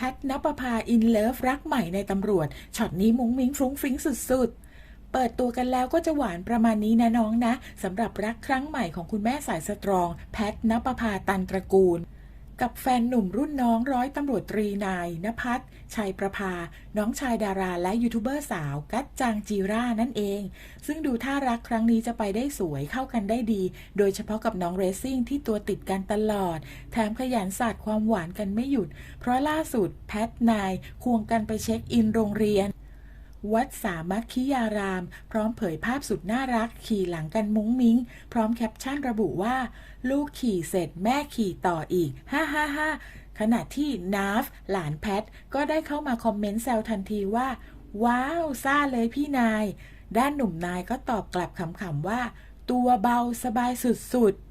แพทนปภาอินเลิฟรักใหม่ในตำรวจช็อตนี้มุ้งมิ้งฟรุ้งฟริ้งสุด ๆเปิดตัวกันแล้วก็จะหวานประมาณนี้นะน้องนะสำหรับรักครั้งใหม่ของคุณแม่สายสตรอง แพทนปภาตันตระกูล กับแฟนหนุ่มรุ่นน้องร้อยตำรวจตรีนายนภัสชัยประภา น้องชายดาราและยูทูบเบอร์สาว กัจจางจีรานั่นเอง ซึ่งดูท่ารักครั้งนี้จะไปได้สวยเข้ากันได้ดี โดยเฉพาะกับน้องเรซซิ่งที่ตัวติดกันตลอด แถมขยันสาดความหวานกันไม่หยุด เพราะล่าสุดแพทนายควงกันไปเช็คอินโรงเรียน วัดสามัคคิยาราม พร้อมเผยภาพสุดน่ารัก ขี่หลังกันมุ้งมิ้ง พร้อมแคปชั่นระบุว่า ลูกขี่เสร็จแม่ขี่ต่ออีก ฮ่าฮ่าฮ่าขณะที่นาฟ หลานแพท ก็ได้เข้ามาคอมเมนต์แซวทันทีว่า ว้าวซ่าเลยพี่นาย ด้านหนุ่มนายก็ตอบกลับขำๆว่า ตัวเบาสบายสุดๆ